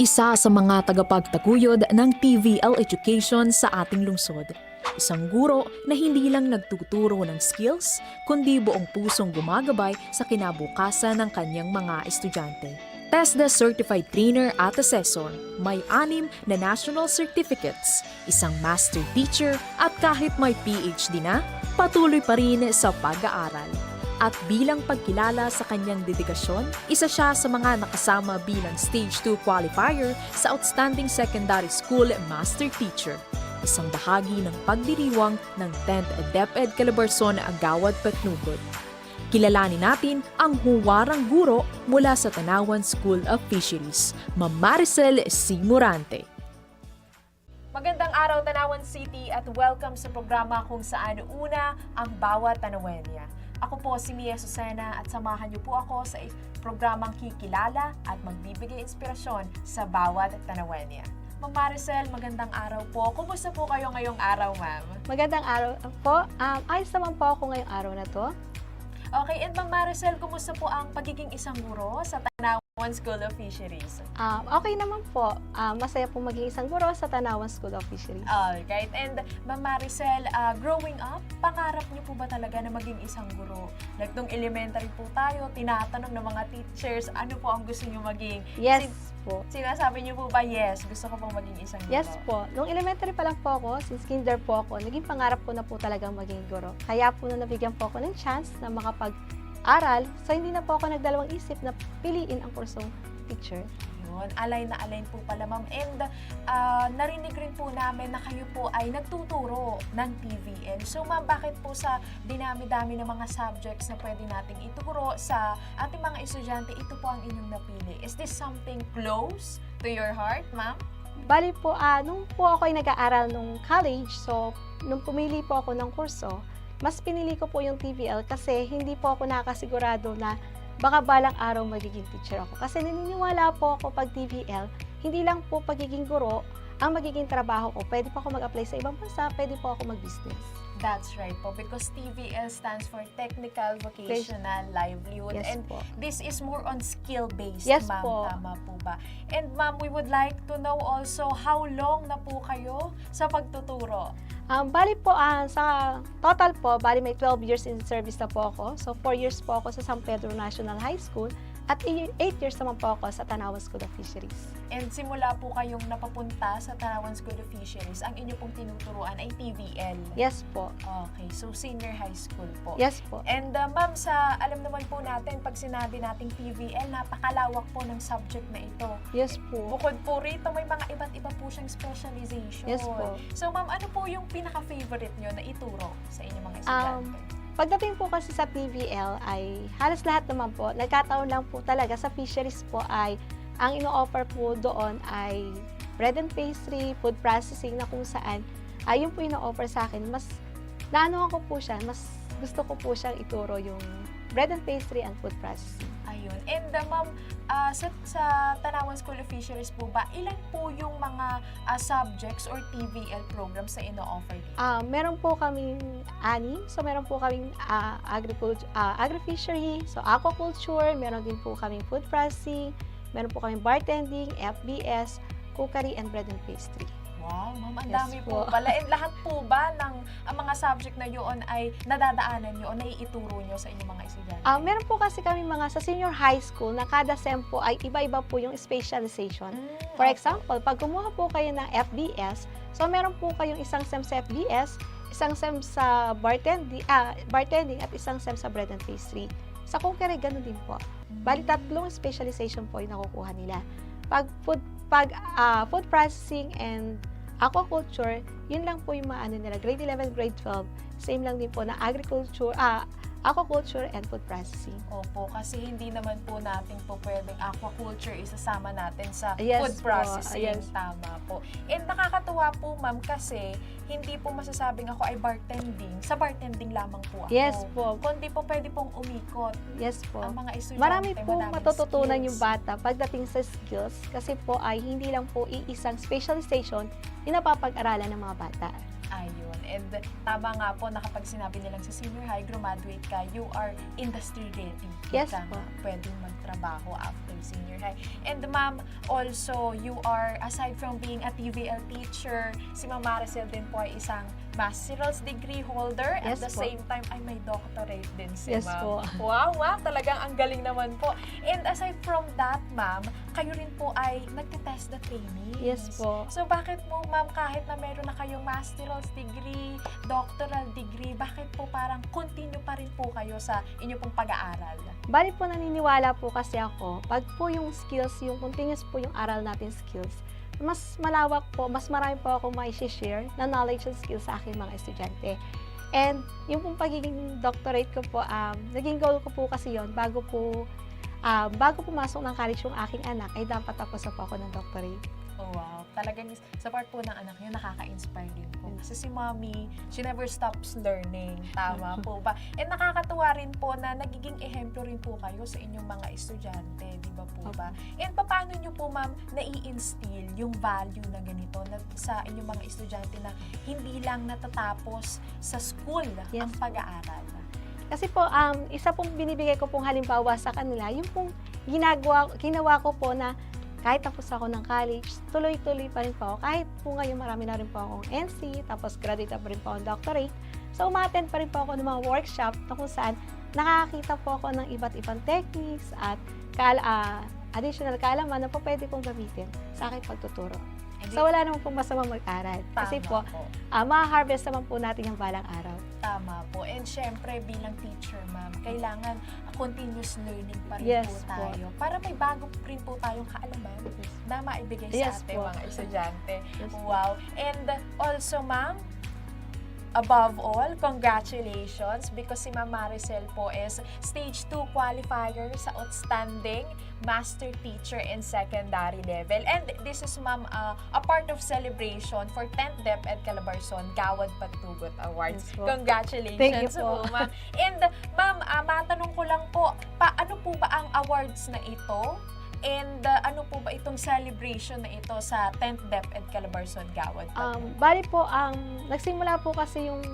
Isa sa mga tagapagtaguyod ng TVL Education sa ating lungsod. Isang guro na hindi lang nagtuturo ng skills, kundi buong pusong gumagabay sa kinabukasan ng kanyang mga estudyante. TESDA Certified Trainer at Assessor, may anim na national certificates, isang master teacher at kahit may PhD na, patuloy pa rin sa pag-aaral. At bilang pagkilala sa kanyang dedikasyon, isa siya sa mga nakasama bilang Stage 2 qualifier sa Outstanding Secondary School Master Teacher. Isang bahagi ng pagdiriwang ng 10th DepEd Calabarzon Agawad Patnugod. Kilalanin natin ang huwarang guro mula sa Tanawan School of Fisheries, Ma'am Maricel C. Murante. Magandang araw Tanawan City at welcome sa programa kung saan una ang bawat Tanawenya. Ako po si Mia Susana at samahan niyo po ako sa programang Kikilala at magbibigay inspirasyon sa bawat Tanawenya. Ma'am Maricel, magandang araw po. Kumusta po kayo ngayong araw, ma'am? Magandang araw po. Um, ayos naman po ako ngayong araw na to. Okay, and Ma'am Maricel, kumusta po ang pagiging isang guro sa Tanawan School of Fisheries? Um, okay naman po. Um, masaya po maging isang guro sa Tanawan School of Fisheries. Alright, and Ma'am Maricel, uh, growing up, pangarap niyo po ba talaga na maging isang guro? Like, nung elementary po tayo, tinatanong ng mga teachers, ano po ang gusto niyo maging? Yes Sin- po. sinasabi niyo po ba, yes, gusto ko pong maging isang guro? Yes po. Nung elementary pa lang po ako, since kinder po ako, naging pangarap ko na po talagang maging guro. Kaya po nung nabigyan po ako ng chance na makapag-aral, so hindi na po ako nagdalawang isip na piliin ang kursong teacher. Yun, align na align po pala, ma'am. And uh, narinig rin po namin na kayo po ay nagtuturo ng TVL. So, ma'am, bakit po sa dinami-dami ng mga subjects na pwede nating ituro sa ating mga estudyante, ito po ang inyong napili? Is this something close to your heart, ma'am? Bali po, ah, nung po ako ay nag-aaral nung college, so nung pumili po ako ng kurso, mas pinili ko po yung TVL kasi hindi po ako nakasigurado na baka balang araw magiging teacher ako. Kasi naniniwala po ako pag TVL, hindi lang po pagiging guro ang magiging trabaho ko. Pwede po ako mag-apply sa ibang bansa, pwede po ako mag-business. That's right po, because TVL stands for Technical Vocational Livelihood. Yes And po. this is more on skill-based, Yes ma'am. po. Tama po ba? And ma'am, we would like to know also how long na po kayo sa pagtuturo? Um, bali po, ah, sa total po, bali may 12 years in service na po ako. So, 4 years po ako sa San Pedro National High School at 8 years naman po ako sa Tanawan School of Fisheries. And simula po kayong napapunta sa Tanawan School of Fisheries, ang inyo pong tinuturuan ay TVL. Yes po. Okay, so senior high school po. Yes po. And uh, ma'am, sa alam naman po natin, pag sinabi nating TVL, napakalawak po ng subject na ito. Yes po. Bukod po rito, may mga iba't iba po siyang specialization. Yes po. So ma'am, ano po yung pinaka-favorite nyo na ituro sa inyong mga Um, estudyante? Pagdating po kasi sa TVL ay halos lahat naman po, nagkataon lang po talaga sa fisheries po ay ang ino-offer po doon ay bread and pastry, food processing na kung saan ay yun po ino-offer sa akin. Mas naano ko po siya, mas gusto ko po siyang ituro yung bread and pastry and food processing. Ayun. And uh, ma'am, ah, sa, sa Tanawan School of Fisheries po ba, ilan po yung mga ah, subjects or TVL programs na ino-offer dito? Ah, meron po kaming ani, so meron po kaming ah, agriculture, ah, agri-fishery, so aquaculture, meron din po kaming food processing, meron po kaming bartending, FBS, cookery, and bread and pastry. Wow, ma'am, ang Yes dami po. po. pala. And lahat po ba ng ang mga subject na yun ay nadadaanan nyo o naiituro nyo sa inyong mga estudyante? Ah, meron po kasi kami mga sa senior high school na kada sem po ay iba-iba po yung specialization. Mm, For example, pag kumuha po kayo ng FBS, so meron po kayong isang sem sa FBS, isang sem sa bartending, ah, bartending at isang sem sa bread and pastry. Sa cookery, ganun din po. Bali, tatlong specialization po yung nakukuha nila. Pag food, pag, ah, food processing and aquaculture, yun lang po yung mga ano nila, grade 11, grade 12. Same lang din po na agriculture, ah, aquaculture and food processing. Opo, kasi hindi naman po natin po pwedeng aquaculture isasama natin sa Yes food po, processing. yes. Tama po. And nakakatuwa po, ma'am, kasi hindi po masasabing ako ay bartending. Sa bartending lamang po ako. Yes po. Kundi po pwede pong umikot Yes po. ang mga estudyante. Marami po matututunan skills. yung bata pagdating sa skills kasi po ay hindi lang po iisang specialization yung napapag-aralan ng mga bata. And tama nga po na kapag sinabi nilang sa senior high, graduate ka, you are industry ready. Yes po. Pwedeng magtrabaho after Senior High. And ma'am, also, you are, aside from being a TVL teacher, si Ma'am Maricel din po ay isang master's degree holder. At Yes the po. same time, ay may doctorate din si Yes ma'am. po. Wow, wow, talagang ang galing naman po. And aside from that, ma'am, kayo rin po ay nagtitest the training. Yes po. So bakit mo, ma'am, kahit na meron na kayong master's degree, doctoral degree, bakit po parang continue pa rin po kayo sa inyo pong pag-aaral? Bali po naniniwala po kasi ako, pag po yung skills, yung continuous po yung aral natin skills, mas malawak po, mas marami po ako may share na knowledge and skills sa aking mga estudyante. And yung pong pagiging doctorate ko po, um, naging goal ko po kasi yon bago po, um, bago pumasok ng college yung aking anak, ay dapat tapos na po ako ng doctorate. Oh, wow. Talagang sa part po ng anak niyo, nakaka-inspire din po. Kasi si mommy, she never stops learning. Tama po ba? And nakakatuwa rin po na nagiging ehemplo rin po kayo sa inyong mga estudyante. Di ba po ba? And paano niyo po, ma'am, nai-instill yung value na ganito na, sa inyong mga estudyante na hindi lang natatapos sa school Yes ang pag-aaral? Kasi po, um, isa pong binibigay ko pong halimbawa sa kanila, yung pong ginagawa, ginawa ko po na kahit tapos ako ng college, tuloy-tuloy pa rin po ako. Kahit po ngayon marami na rin po akong NC, tapos graduate pa rin po akong doctorate. So, umattend pa rin po ako ng mga workshop na kung saan nakakakita po ako ng iba't ibang techniques at kaal ah, additional kaalaman na po pwede kong gamitin sa aking pagtuturo. So, wala naman pong masama mag-aral. Kasi po, po. ah, ma-harvest naman po natin yung balang araw. Tama po. And syempre, bilang teacher, ma'am, kailangan continuous learning pa rin Yes po po. tayo. Para may bago rin po tayong kaalaman na maibigay Yes sa ating po. mga estudyante. Yes po. Wow. And also, ma'am, above all, congratulations because si Ma'am Maricel po is Stage 2 qualifier sa Outstanding Master Teacher in Secondary Level. And this is, Ma'am, uh, a part of celebration for 10th DepEd Calabarzon Gawad Patugot Awards. Yes. Congratulations Thank you po. Ma'am. And, Ma'am, ah, matanong ko lang po, paano po ba ang awards na ito? And uh, ano po ba itong celebration na ito sa 10th DepEd Calabarzon Gawad? Um, bali po, ang nagsimula po kasi yung,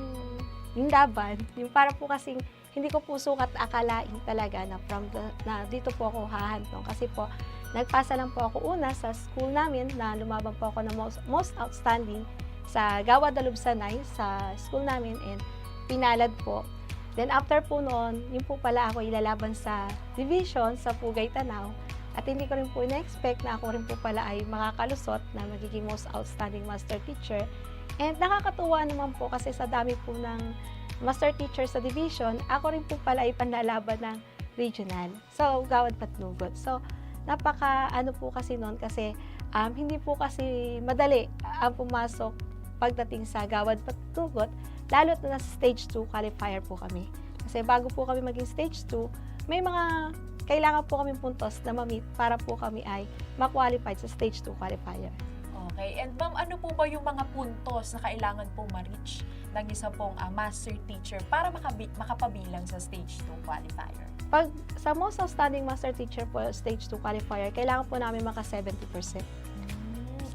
yung laban, yung para po kasing hindi ko po sukat akalain talaga na from the, na dito po ako hahantong. Kasi po, nagpasa lang po ako una sa school namin na lumaban po ako ng most, most outstanding sa Gawa Dalubsanay sa school namin and pinalad po. Then after po noon, yun po pala ako ilalaban sa division sa Pugay Tanaw. At hindi ko rin po ina-expect na ako rin po pala ay makakalusot na magiging most outstanding master teacher. And nakakatuwa naman po kasi sa dami po ng master teacher sa division, ako rin po pala ay panlalaban ng regional. So, Gawad Patnugot. So, napaka ano po kasi noon kasi um, hindi po kasi madali ang pumasok pagdating sa Gawad Patnugot, lalo na sa stage 2 qualifier po kami. Kasi bago po kami maging stage 2, may mga kailangan po kami puntos na ma-meet para po kami ay ma-qualified sa stage 2 qualifier. Okay. And ma'am, ano po ba yung mga puntos na kailangan po ma-reach ng isa pong ah, master teacher para makabi- makapabilang sa stage 2 qualifier? Pag sa most outstanding master teacher po, stage 2 qualifier, kailangan po namin maka 70%.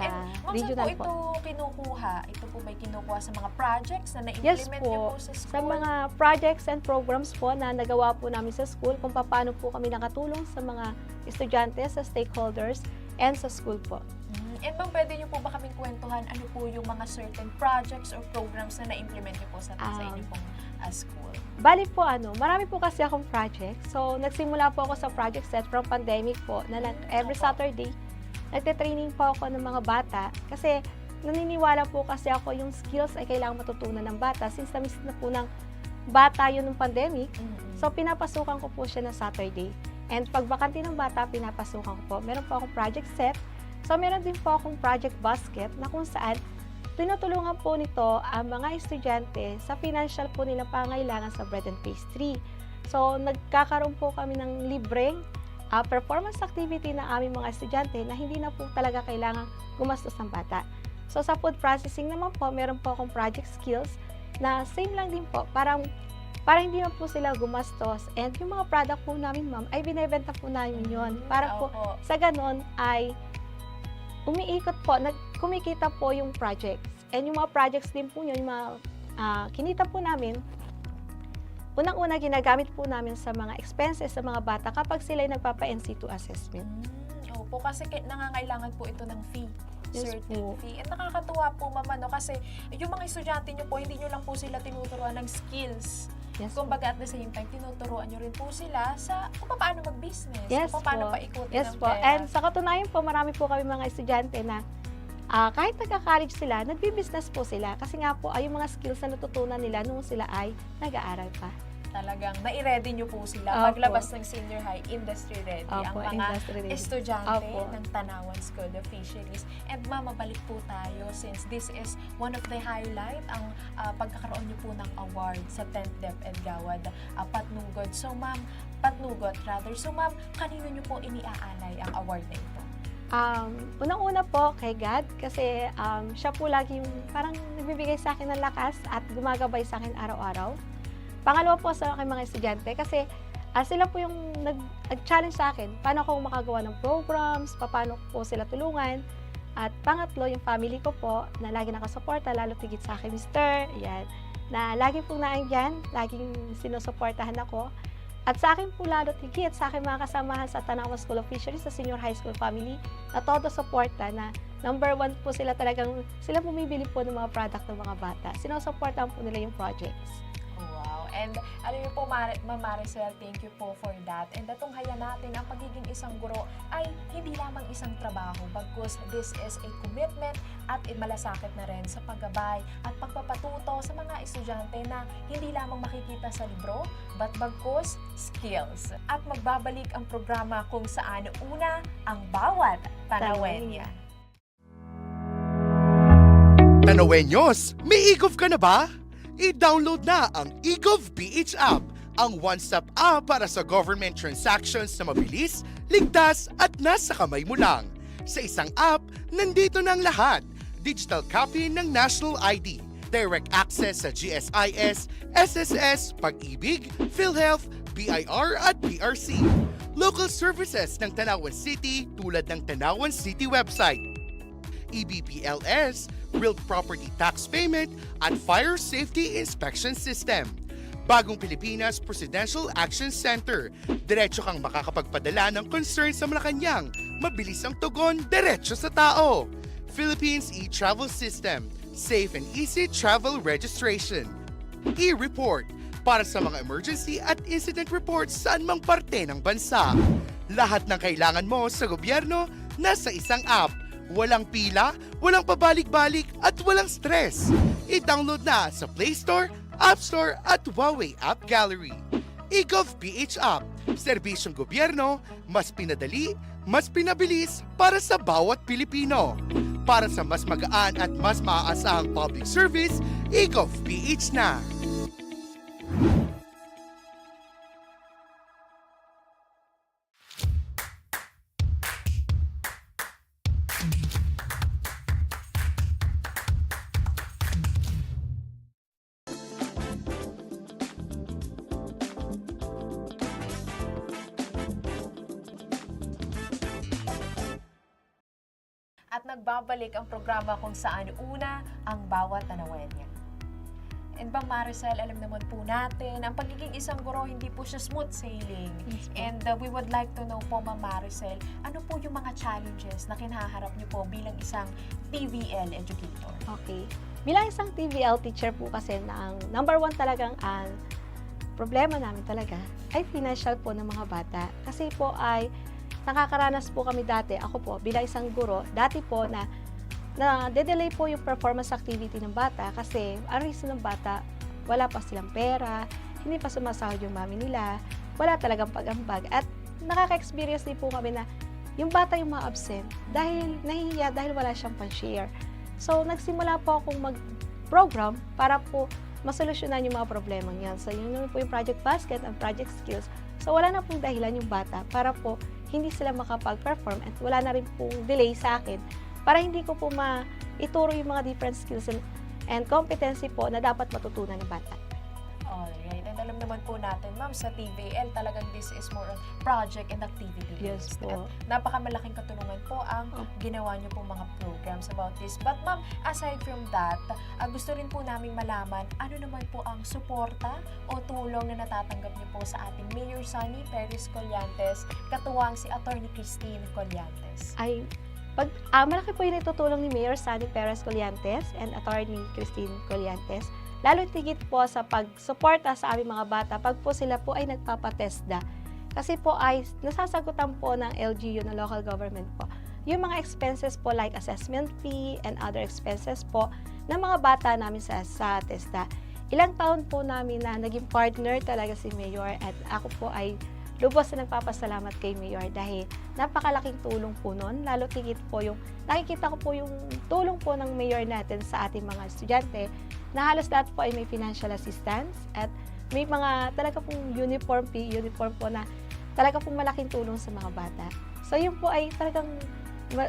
Sa And ma'am, saan po ito kinukuha? Ito po ba kinukuha sa mga projects na Yes na-implement po. niyo po sa school? Sa mga projects and programs po na nagawa po namin sa school, kung paano po kami nakatulong sa mga estudyante, sa stakeholders, and sa school po. Mm, And ma'am, pwede niyo po ba kaming kwentuhan ano po yung mga certain projects or programs na na-implement niyo po sa, sa Um, inyo pong ah, school? Bali po ano, marami po kasi akong project. So, nagsimula po ako sa project set from pandemic po na nag, every. Saturday, nagte-training po ako ng mga bata kasi naniniwala po kasi ako yung skills ay kailangang matutunan ng bata since na-miss na po ng bata yun ng pandemic. Mm-mm. So, pinapasukan ko po siya na Saturday. And pag bakante ng bata, pinapasukan ko po. Meron po akong project set. So, meron din po akong project basket na kung saan tinutulungan po nito ang mga estudyante sa financial po nilang pangailangan sa bread and pastry. So, nagkakaroon po kami ng libreng ah, performance activity ng aming mga estudyante na hindi na po talaga kailangan gumastos ng bata. So, sa food processing naman po, meron po akong project skills na same lang din po. Parang para hindi na po sila gumastos. And yung mga product po namin, ma'am, ay binebenta po namin yon Mm, Para po opo. sa ganon ay umiikot po, nag, kumikita po yung projects. And yung mga projects din po yun, yung mga ah, kinita po namin, unang-una ginagamit po namin sa mga expenses sa mga bata kapag sila ay nagpapa-NC2 assessment. Mm, opo, kasi nangangailangan po ito ng fee. Yes certain po. fee. At nakakatuwa po, mama, no? Kasi yung mga estudyante nyo po, hindi nyo lang po sila tinuturuan ng skills. Yes. Kumbaga at the same time, tinuturuan nyo rin po sila sa kung paano mag-business, Yes kung paano po. paikutin Yes ang po. pera. And sa katunayan po, marami po kami mga estudyante na ah, kahit nagka-college sila, nagbi-business po sila. Kasi nga po, ay yung mga skills na natutunan nila nung sila ay nag-aaral pa. Talagang nai-ready nyo po sila Opo. paglabas ng senior high, industry ready. Opo, ang mga ready. estudyante Opo. ng Tanawan School of Fisheries. And mama, balik po tayo since this is one of the highlight ang ah, pagkakaroon niyo po ng award sa 10th DepEd Gawad ah, Patnugod. So ma'am, Patnugot rather. So ma'am, kanino niyo po iniaalay ang award na ito? Um, unang-una po kay God kasi um, siya po lagi yung parang nagbibigay sa akin ng lakas at gumagabay sa akin araw-araw. Pangalawa po sa aking mga estudyante kasi ah, sila po yung nag, nag-challenge sa akin paano ako makagawa ng programs, paano po sila tulungan. At pangatlo, yung family ko po na lagi nakasuporta, lalo tigit sa akin, Mr. Yan, na lagi pong naandyan, laging sinusuportahan ako. At sa akin po lalo tigit sa aking mga kasamahan sa Tanawa School of Fisheries, sa senior high school family, na todo suporta na number one po sila talagang, sila bumibili po ng mga product ng mga bata. Sinusuportahan po nila yung projects. And alam niyo po, Mar- Ma'am Maricel, thank you po for that. And natunghayan natin, ang pagiging isang guro ay hindi lamang isang trabaho, bagkus this is a commitment at malasakit na rin sa paggabay at pagpapatuto sa mga estudyante na hindi lamang makikita sa libro, but bagkus skills. At magbabalik ang programa kung saan una ang bawat Tanawenya. Tanawenyos, may EGOV ka na ba? I-download na ang EGOV PH app, ang one-stop app para sa government transactions na mabilis, ligtas at nasa kamay mo lang. Sa isang app, nandito na ang lahat. Digital copy ng National ID, direct access sa GSIS, SSS, Pag-ibig, PhilHealth, BIR at PRC. Local services ng Tanawan City tulad ng Tanawan City website EBPLS, Real Property Tax Payment, at Fire Safety Inspection System. Bagong Pilipinas Presidential Action Center. Diretso kang makakapagpadala ng concern sa Malacanang. Mabilis ang tugon, diretso sa tao. Philippines e-Travel System. Safe and easy travel registration. E-Report para sa mga emergency at incident reports saan mang parte ng bansa. Lahat ng kailangan mo sa gobyerno nasa isang app. Walang pila, walang pabalik-balik at walang stress. I-download na sa Play Store, App Store at Huawei App Gallery. eGov PH App, serbisyong gobyerno, mas pinadali, mas pinabilis para sa bawat Pilipino. Para sa mas magaan at mas maaasahang public service, eGov PH na. At nagbabalik ang programa kung saan una ang bawat Tanawenya. And ba Maricel, alam naman po natin, ang pagiging isang guro, hindi po siya smooth sailing. Yes po. And uh, we would like to know po, Ma'am Maricel, ano po yung mga challenges na kinaharap niyo po bilang isang TVL educator? Okay. Bilang isang TVL teacher po kasi na ang number one talagang ang problema namin talaga ay financial po ng mga bata. Kasi po ay nakakaranas po kami dati, ako po bilang isang guro, dati po na na delay po yung performance activity ng bata kasi ang reason ng bata, wala pa silang pera, hindi pa sumasahod yung mami nila, wala talagang pag-ambag. At nakaka-experience din po kami na yung bata yung ma-absent dahil nahihiya dahil wala siyang pan-share. So, nagsimula po akong mag-program para po masolusyonan yung mga problema yan. So, yun po yung Project Basket and Project Skills. So, wala na pong dahilan yung bata para po hindi sila makapag-perform at wala na rin pong delay sa akin para hindi ko po ma-ituro yung mga different skills and, and competency po na dapat matutunan ng bata. Naman po natin, ma'am, sa TVL, talagang this is more on project and activity Yes based. po. At napakamalaking katulungan po ang ginawa niyo po mga programs about this. But ma'am, aside from that, ah, gusto rin po naming malaman ano naman po ang suporta o tulong na natatanggap niyo po sa ating Mayor Sonny Perez Collantes, katuwang si Attorney Christine Collantes. ay pag ah, malaki po yung itutulong ni Mayor Sunny Perez Collantes and Attorney Christine Collantes lalo tigit po sa pagsuporta sa aming mga bata pag po sila po ay nagpapatesda. Kasi po ay nasasagutan po ng LGU na local government po yung mga expenses po like assessment fee and other expenses po ng mga bata namin sa, sa TESDA. Ilang taon po namin na naging partner talaga si Mayor at ako po ay lubos na nagpapasalamat kay Mayor dahil napakalaking tulong po nun. Lalo tigit po yung, nakikita ko po yung tulong po ng Mayor natin sa ating mga estudyante na halos lahat po ay may financial assistance at may mga talaga pong uniform, fee, uniform po na talaga pong malaking tulong sa mga bata. So yun po ay talagang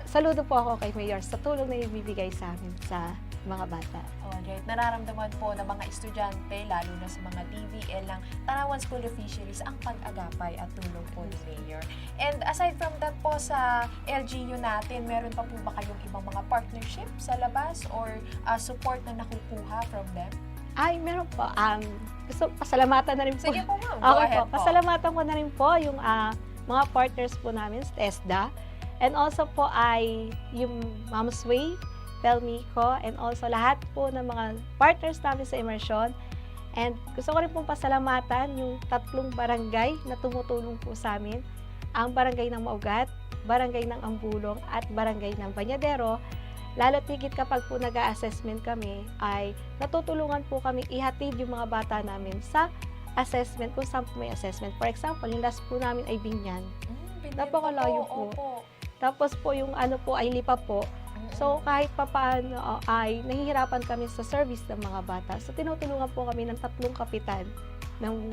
saludo po ako kay Mayor sa tulong na ibibigay sa amin sa mga bata. Alright, nararamdaman po ng mga estudyante, lalo na sa mga DVL ng Tanawan School of Fisheries, ang pag-agapay at tulong po ni Mayor. And aside from that po sa LGU natin, meron pa po ba kayong ibang mga partnership sa labas or uh, support na nakukuha from them? Ay, meron po. Um, gusto, pasalamatan na rin po. Sige po ma'am, go Okay po. po. Pasalamatan ko na rin po yung ah, mga partners po namin sa TESDA. And also po ay yung Mom's Way, Pelmico, and also lahat po ng mga partners namin sa immersion. And gusto ko rin pong pasalamatan yung tatlong barangay na tumutulong po sa amin. Ang barangay ng Maugat, barangay ng Ambulong, at barangay ng Banyadero. Lalo tigit kapag po nag assessment kami, ay natutulungan po kami ihatid yung mga bata namin sa assessment kung saan po may assessment. For example, yung last po namin ay Binyan. Mm, Napakalayo po. Opo. Tapos po yung ano po ay Lipa po. So kahit pa paano uh, ay nahihirapan kami sa service ng mga bata. So tinutulungan po kami ng tatlong kapitan ng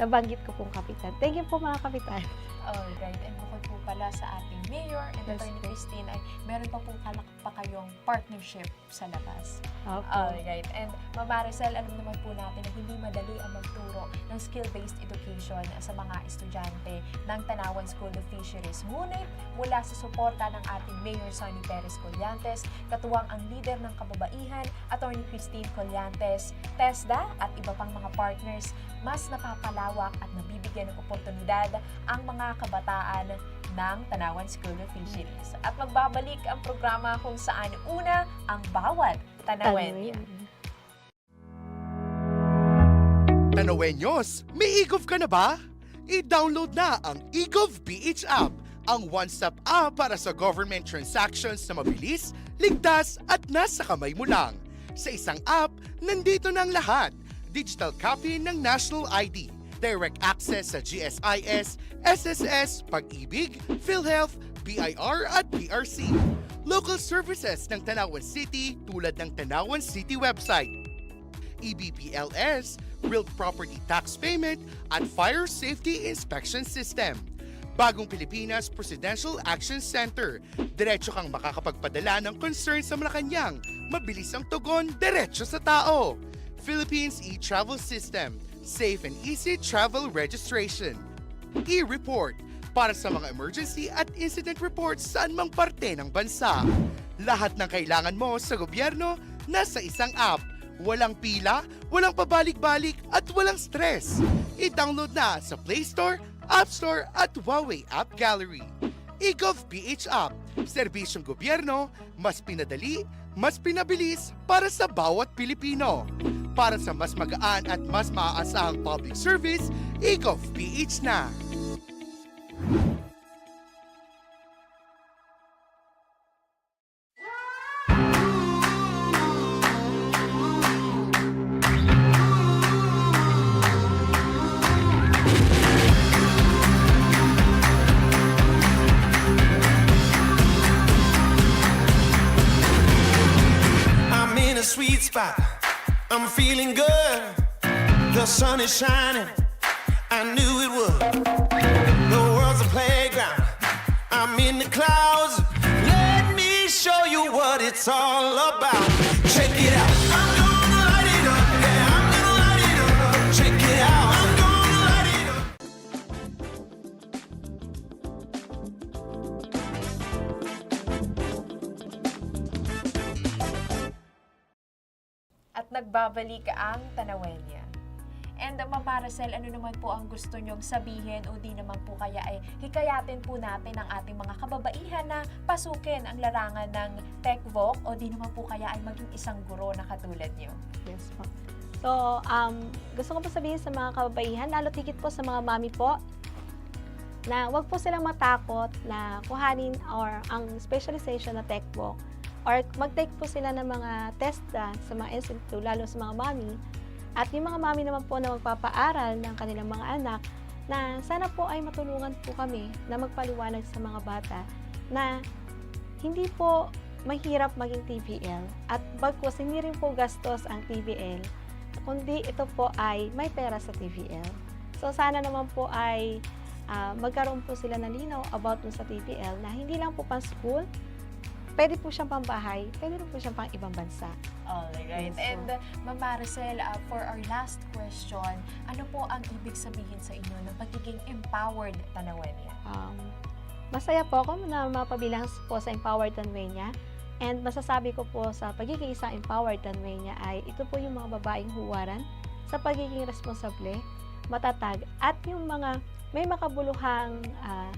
nabanggit ko pong kapitan. Thank you po mga kapitan. Alright, and bukod po pala sa ating Mayor and Yes, Attorney. Christine, ay meron pa po kalak pa kayong partnership sa labas. Opo. Alright. And Ma'am Maricel, alam naman po natin na hindi madali ang magturo ng skill-based education sa mga estudyante ng Tanawan School of Fisheries. Ngunit, mula sa suporta ng ating Mayor Sonny Perez Collantes, katuwang ang leader ng kababaihan, Attorney Christine Collantes, TESDA at iba pang mga partners, mas napapalawak at nabibigyan ng oportunidad ang mga kabataan ng Tanawan School of Fisheries. At magbabalik ang programa kung saan una ang bawat Tanawenyo. Tanawenyos, may EGOV ka na ba? I-download na ang EGOV PH app, ang one-stop app para sa government transactions na mabilis, ligtas at nasa kamay mo lang. Sa isang app, nandito na ang lahat. Digital copy ng national ID, direct access sa GSIS, SSS, Pag-ibig, PhilHealth, BIR at PRC. Local services ng Tanawan City tulad ng Tanawan City website, EBPLS, Real Property Tax Payment at Fire Safety Inspection System. Bagong Pilipinas Presidential Action Center. Diretso kang makakapagpadala ng concern sa Malacanang. Mabilis ang tugon, diretso sa tao. Philippines e-Travel System. Safe and easy travel registration. E-Report para sa mga emergency at incident reports saan mang parte ng bansa. Lahat ng kailangan mo sa gobyerno nasa isang app. Walang pila, walang pabalik-balik at walang stress. I-download na sa Play Store, App Store at Huawei App Gallery. eGov PH App, serbisyong gobyerno, mas pinadali, mas pinabilis para sa bawat Pilipino. Para sa mas magaan at mas maaasahang public service, eGov PH na. The sun is shining, I knew it would. The world's a playground, I'm in the clouds. Let me show you what it's all about. Check it out. I'm gonna light it up, yeah, I'm gonna light it up. Check it out. I'm gonna light it At nagbabalik ang Tanawenyo. Ma'am Maricel, ano naman po ang gusto nyong sabihin o di naman po kaya ay hikayatin po natin ang ating mga kababaihan na pasukin ang larangan ng TechVoc o di naman po kaya ay maging isang guro na katulad nyo? Yes po. So, um, gusto ko po sabihin sa mga kababaihan, lalo tigit po sa mga mami po, na wag po silang matakot na kuhanin or ang specialization na TechVoc or mag-take po sila ng mga test sa mga institute, lalo sa mga mami. At yung mga mami naman po na magpapaaral ng kanilang mga anak, na sana po ay matulungan po kami na magpaliwanag sa mga bata na hindi po mahirap maging TVL at bagkus hindi rin po gastos ang TVL kundi ito po ay may pera sa TVL. So sana naman po ay ah, magkaroon po sila ng linaw about dun sa TVL na hindi lang po pang school, pwede po siyang pang bahay, pwede rin po siyang pang ibang bansa. Alright. Yes, And uh, Ma'am Maricel, uh, for our last question, ano po ang ibig sabihin sa inyo ng pagiging empowered Tanawenya? Um, masaya po ako na mapabilang po sa Empowered Tanwenya. And masasabi ko po sa pagiging isang Empowered Tanwenya ay ito po yung mga babaeng huwaran sa pagiging responsable, matatag, at yung mga may makabuluhang ah,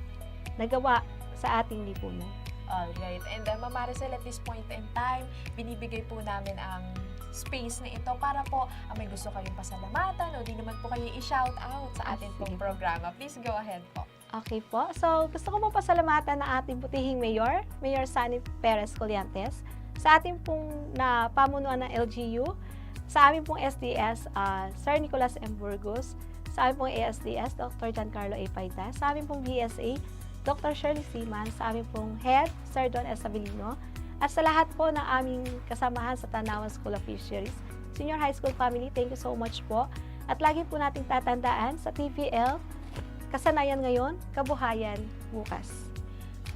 nagawa sa ating lipunan. Alright. And uh, Ma'am Maricel, at this point in time, binibigay po namin ang space na ito para po ah, may gusto kayong pasalamatan o di naman po kayo i-shout out sa atin pong po. programa. Please go ahead po. Okay po. So, gusto ko po pasalamatan ng ating putihing mayor, Mayor Sunny Perez Colliantes, sa ating pong na pamunuan ng LGU, sa aming pong SDS, ah, Sir Nicolas M. Burgos, sa aming pong ASDS, Dr. Giancarlo A. Paita, sa aming pong BSA, Dr. Shirley Seaman, sa aming pong Head, Sir Don S. Abilino, at sa lahat po ng aming kasamahan sa Tanawan School of Fisheries, Senior High School Family, thank you so much po. At lagi po nating tatandaan sa TVL, kasanayan ngayon, kabuhayan bukas.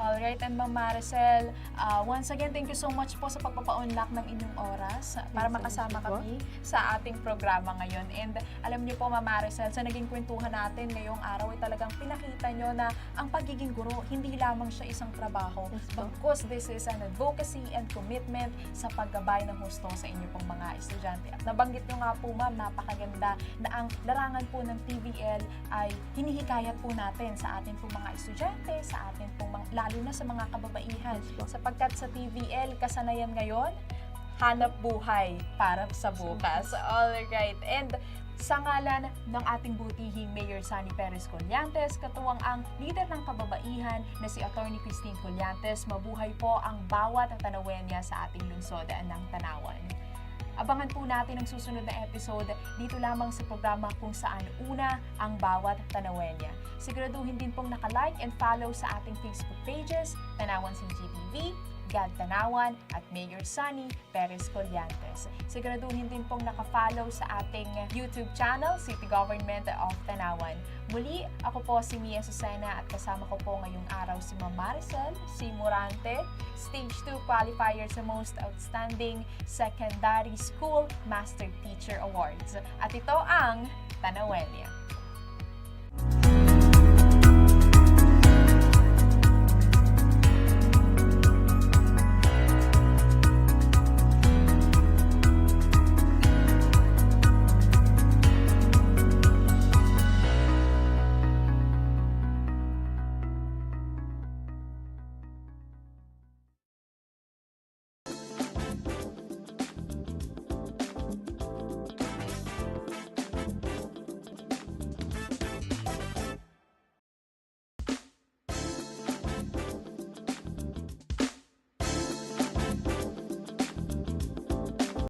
Alright, and Ma'am Maricel, uh, once again, thank you so much po sa pagpapa-unlock ng inyong oras para makasama kami sa ating programa ngayon. And alam niyo po, Ma'am Maricel, sa naging kwentuhan natin ngayong araw ay talagang pinakita niyo na ang pagiging guro, hindi lamang siya isang trabaho, bagkus this is an advocacy and commitment sa paggabay ng husto sa inyo pong mga estudyante. At nabanggit niyo nga po, Ma'am, napakaganda na ang larangan po ng TVL ay hinihikayat po natin sa ating pong mga estudyante, sa ating pong mga, lalo na sa mga kababaihan. Sapagkat sa TVL, kasanayan ngayon, hanap buhay para sa bukas. Alright. And sa ngalan ng ating butihing Mayor Sunny Perez Colliantes, katuwang ang leader ng kababaihan na si Attorney Christine Colliantes, mabuhay po ang bawat Tanawenya sa ating lungsod ng Tanawan. Abangan po natin ang susunod na episode dito lamang sa programa kung saan una ang bawat Tanawenya. Siguraduhin din pong naka-like and follow sa ating Facebook pages, Tanawan CGTV, God Tanawan at Mayor Sunny Perez Colliantes. Siguraduhin din pong naka-follow sa ating YouTube channel, City Government of Tanawan. Muli, ako po si Mia Susena at kasama ko po ngayong araw si Ma'am Maricel, si Morante, Stage 2 qualifier sa Most Outstanding Secondary School Master Teacher Awards. At ito ang Tanawenya.